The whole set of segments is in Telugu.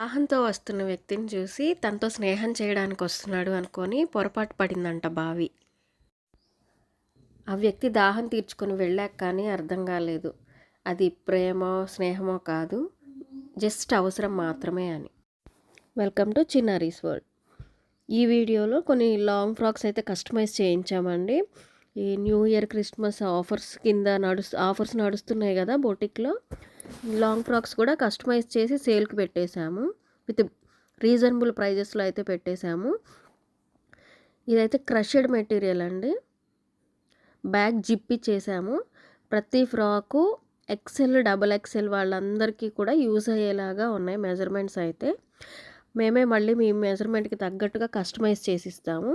దాహంతో వస్తున్న వ్యక్తిని చూసి తనతో స్నేహం చేయడానికి వస్తున్నాడు అనుకొని పొరపాటు పడిందంట బావి. ఆ వ్యక్తి దాహం తీర్చుకొని వెళ్ళాక కానీ అర్థం కాలేదు. అది ప్రేమో స్నేహమో కాదు. జస్ట్ అవసరం మాత్రమే అని. Welcome to Chinnari's world. ఈ వీడియోలో కొన్ని లాంగ్ ఫ్రాక్స్ అయితే కస్టమైజ్ చేయించామండి. ఈ న్యూ ఇయర్ క్రిస్మస్ ఆఫర్స్ కింద నడుస్తు ఆఫర్స్ నడుస్తున్నాయి కదా బొటిక్లో. లాంగ్ ఫ్రాక్స్ కూడా కస్టమైజ్ చేసి సేల్కి పెట్టేశాము. విత్ రీజనబుల్ ప్రైజెస్లో అయితే పెట్టేశాము. ఇదైతే క్రషెడ్ మెటీరియల్ అండి. బ్యాగ్ జిప్పి చేసాము ప్రతి ఫ్రాకు ఎక్సెల్ డబల్ ఎక్సెల్ వాళ్ళందరికీ కూడా యూజ్ అయ్యేలాగా ఉన్నాయి మెజర్మెంట్స్ అయితే. మేమే మళ్ళీ మీ మెజర్మెంట్కి తగ్గట్టుగా కస్టమైజ్ చేసి ఇస్తాము.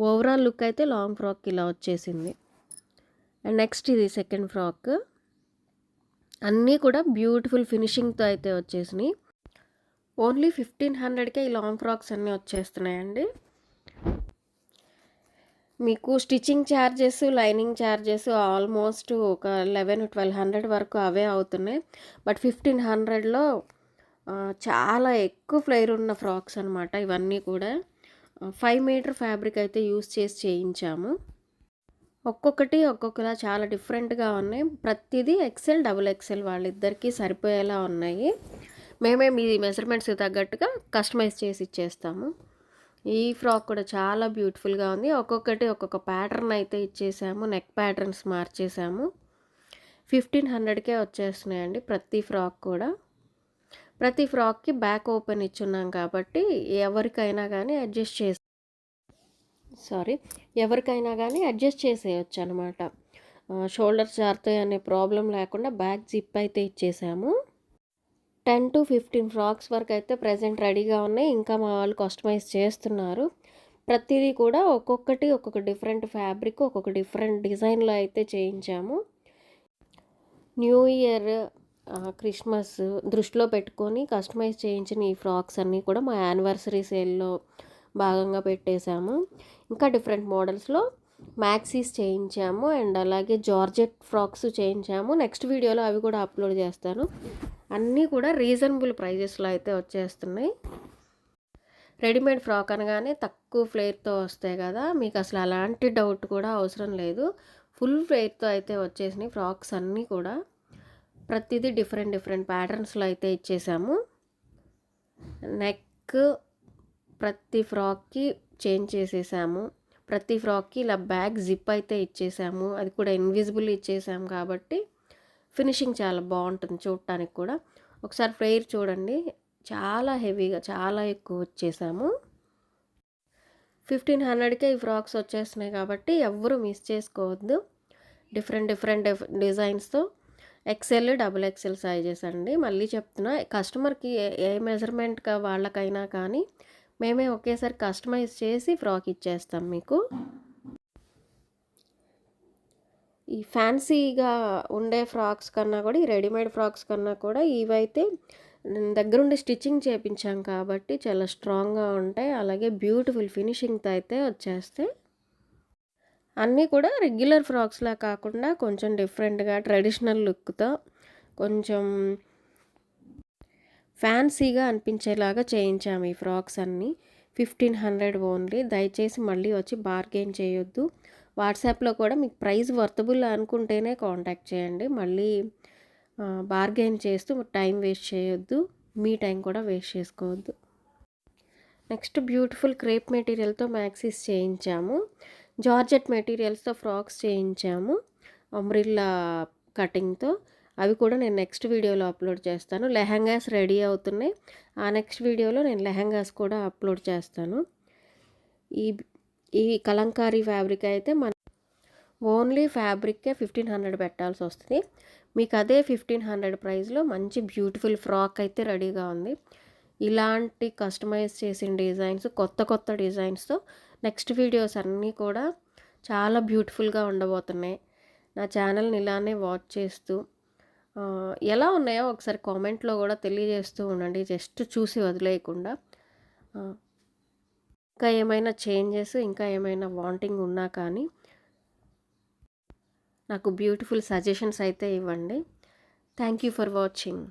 ఓవరాల్ లుక్ అయితే లాంగ్ ఫ్రాక్ ఇలా వచ్చేసింది. అండ్ నెక్స్ట్ ఇది సెకండ్ ఫ్రాక్. అన్నీ కూడా బ్యూటిఫుల్ ఫినిషింగ్తో అయితే వచ్చేసినాయి. ఓన్లీ ఫిఫ్టీన్ హండ్రెడ్కే ఈ లాంగ్ ఫ్రాక్స్ అన్నీ వచ్చేస్తున్నాయండి. మీకు stitching charges lining charges almost ఒక లెవెన్ ట్వెల్వ్ హండ్రెడ్ వరకు అవే అవుతున్నాయి. బట్ ఫిఫ్టీన్ హండ్రెడ్లో చాలా ఎక్కువ ఫ్లైర్ ఉన్న ఫ్రాక్స్ అనమాట ఇవన్నీ కూడా. ఫైవ్ మీటర్ ఫ్యాబ్రిక్ అయితే యూస్ చేసి చేయించాము. ఒక్కొక్కటి ఒక్కొక్కలా చాలా డిఫరెంట్గా ఉన్నాయి. ప్రతిదీ ఎక్సెల్ డబుల్ ఎక్సెల్ వాళ్ళిద్దరికీ సరిపోయేలా ఉన్నాయి. మేమే మీ మెజర్మెంట్స్కి తగ్గట్టుగా కస్టమైజ్ చేసి ఇచ్చేస్తాము. ఈ ఫ్రాక్ కూడా చాలా బ్యూటిఫుల్గా ఉంది. ఒక్కొక్కటి ఒక్కొక్క ప్యాటర్న్ అయితే ఇచ్చేసాము. నెక్ ప్యాటర్న్స్ మార్చేసాము. ఫిఫ్టీన్ హండ్రెడ్కే వచ్చేస్తున్నాయండి ప్రతి ఫ్రాక్ కూడా. ప్రతి ఫ్రాక్కి బ్యాక్ ఓపెన్ ఇచ్చున్నాం కాబట్టి ఎవరికైనా కానీ అడ్జస్ట్ చేసి సారీ ఎవరికైనా కానీ అడ్జస్ట్ చేసేయచ్చు అనమాట షోల్డర్స్ జారుతాయి అనే ప్రాబ్లం లేకుండా బ్యాక్ జిప్ అయితే ఇచ్చేసాము. టెన్ టు ఫిఫ్టీన్ ఫ్రాక్స్ వరకు అయితే ప్రజెంట్ రెడీగా ఉన్నాయి. ఇంకా మా వాళ్ళు కస్టమైజ్ చేస్తున్నారు. ప్రతిదీ కూడా ఒక్కొక్కటి ఒక్కొక్క డిఫరెంట్ ఫ్యాబ్రిక్ ఒక్కొక్క డిఫరెంట్ డిజైన్లో అయితే చేయించాము. న్యూ ఇయర్ క్రిస్మస్ దృష్టిలో పెట్టుకొని కస్టమైజ్ చేయించిన ఈ ఫ్రాక్స్ అన్నీ కూడా మా యానివర్సరీ సేల్లో భాగంగా పెట్టేశాము. ఇంకా డిఫరెంట్ మోడల్స్లో మ్యాక్సీస్ చేయించాము అండ్ అలాగే జార్జెట్ ఫ్రాక్స్ చేయించాము. నెక్స్ట్ వీడియోలో అవి కూడా అప్లోడ్ చేస్తాను. అన్నీ కూడా రీజనబుల్ ప్రైజెస్లో అయితే వచ్చేస్తున్నాయి. రెడీమేడ్ ఫ్రాక్ అనగానే తక్కువ ఫ్లేర్తో వస్తాయి కదా. మీకు అసలు అలాంటి డౌట్ కూడా అవసరం లేదు. ఫుల్ ఫ్లేర్తో అయితే వచ్చేసినాయి ఫ్రాక్స్ అన్నీ కూడా. ప్రతిదీ డిఫరెంట్ డిఫరెంట్ ప్యాటర్న్స్లో అయితే ఇచ్చేసాము. నెక్ ప్రతి ఫ్రాక్కి చేంజ్ చేసేసాము. ప్రతి ఫ్రాక్కి ఇలా బ్యాగ్ జిప్ అయితే ఇచ్చేసాము. అది కూడా ఇన్విజిబుల్ ఇచ్చేసాము కాబట్టి ఫినిషింగ్ చాలా బాగుంటుంది చూడటానికి కూడా. ఒకసారి ఫ్లేర్ చూడండి. చాలా హెవీగా చాలా ఎక్కువ వచ్చేసాము. ఫిఫ్టీన్ హండ్రెడ్కే ఈ ఫ్రాక్స్ వచ్చేస్తున్నాయి కాబట్టి ఎవ్వరూ మిస్ చేసుకోవద్దు. డిఫరెంట్ డిఫరెంట్ డిజైన్స్తో ఎక్సెల్ డబుల్ ఎక్సెల్ సైజెస్ అండి. మళ్ళీ చెప్తున్నా కస్టమర్కి ఏ మెజర్మెంట్ వాళ్ళకైనా కానీ మేమే ఒకేసారి కస్టమైజ్ చేసి ఫ్రాక్ ఇచ్చేస్తాం మీకు. ఈ ఫ్యాన్సీగా ఉండే ఫ్రాక్స్ కన్నా కూడా ఈ రెడీమేడ్ ఫ్రాక్స్ కన్నా కూడా ఇవైతే దగ్గరుండి స్టిచ్చింగ్ చేయించాం కాబట్టి చాలా స్ట్రాంగ్గా ఉంటాయి. అలాగే బ్యూటిఫుల్ ఫినిషింగ్తో అయితే వచ్చేస్తాయి అన్నీ కూడా రెగ్యులర్ ఫ్రాక్స్లా కాకుండా కొంచెం డిఫరెంట్గా ట్రెడిషనల్ లుక్తో కొంచెం ఫ్యాన్సీగా అనిపించేలాగా చేయించాము ఈ ఫ్రాక్స్ అన్నీ. Fifteen hundred only. దయచేసి మళ్ళీ వచ్చి బార్గెన్ చేయొద్దు. వాట్సాప్లో కూడా మీకు ప్రైస్ వర్తబుల్ అనుకుంటేనే కాంటాక్ట్ చేయండి. మళ్ళీ బార్గెన్ చేస్తూ టైం వేస్ట్ చేయొద్దు. మీ టైం కూడా వేస్ట్ చేసుకోవద్దు. నెక్స్ట్ బ్యూటిఫుల్ క్రేప్ మెటీరియల్తో మ్యాక్సీస్ చేయించాము. జార్జెట్ మెటీరియల్స్తో ఫ్రాక్స్ చేయించాము. అమ్రిల్లా కటింగ్తో. అవి కూడా నేను నెక్స్ట్ వీడియోలో అప్లోడ్ చేస్తాను. లెహంగాస్ రెడీ అవుతున్నాయి. ఆ నెక్స్ట్ వీడియోలో నేను లెహంగాస్ కూడా అప్లోడ్ చేస్తాను. ఈ ఈ కలంకారీ ఫ్యాబ్రిక్ అయితే మన ఓన్లీ ఫ్యాబ్రిక్కే ఫిఫ్టీన్ హండ్రెడ్ పెట్టాల్సి వస్తుంది. మీకు అదే ఫిఫ్టీన్ హండ్రెడ్ ప్రైస్లో మంచి బ్యూటిఫుల్ ఫ్రాక్ అయితే రెడీగా ఉంది. ఇలాంటి కస్టమైజ్ చేసిన డిజైన్స్ కొత్త కొత్త డిజైన్స్తో నెక్స్ట్ వీడియోస్ అన్నీ కూడా చాలా బ్యూటిఫుల్గా ఉండబోతున్నాయి. నా ఛానల్ని ఇలానే వాచ్ చేస్తూ ఎలా ఉన్నాయో ఒకసారి కామెంట్లో కూడా తెలియజేస్తూ ఉండండి. జస్ట్ చూసి వదిలేయకుండా. ఇంకా ఏమైనా చేంజెస్ ఇంకా ఏమైనా వాంటింగ్ ఉన్నా కానీ నాకు బ్యూటిఫుల్ సజెషన్స్ అయితే ఇవ్వండి. Thank you for watching.